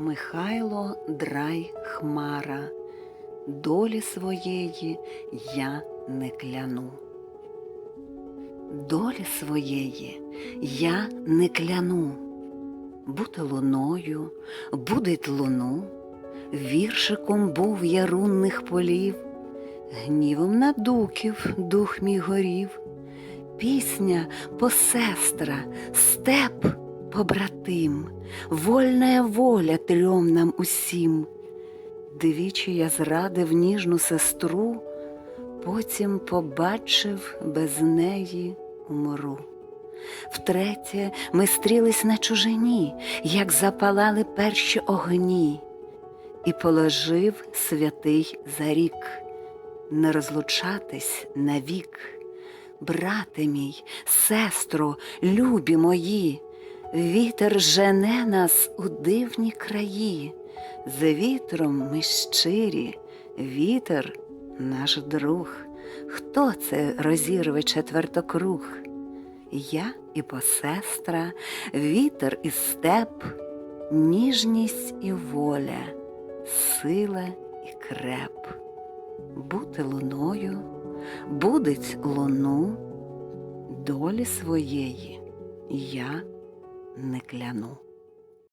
Михайло Драй Хмара, долі своєї я не кляну. Долі своєї я не кляну, бути луною, будить луну, віршиком був я рунних полів, гнівом на дуків дух мій горів, пісня посестра, степ побратим, вольная воля трьом нам усім. Двічі я зрадив ніжну сестру, потім побачив без неї умру. Втретє ми стрілись на чужині, як запалали перші огні, і положив святий зарік не розлучатись навік. Брате мій, сестро, любі мої, вітер жене нас у дивні краї. З вітром ми щирі, вітер наш друг. Хто це розірве четвертокруг? Я і посестра, вітер і степ, ніжність і воля, сила і креп. Бути луною, будить луну, долі своєї я не кляну.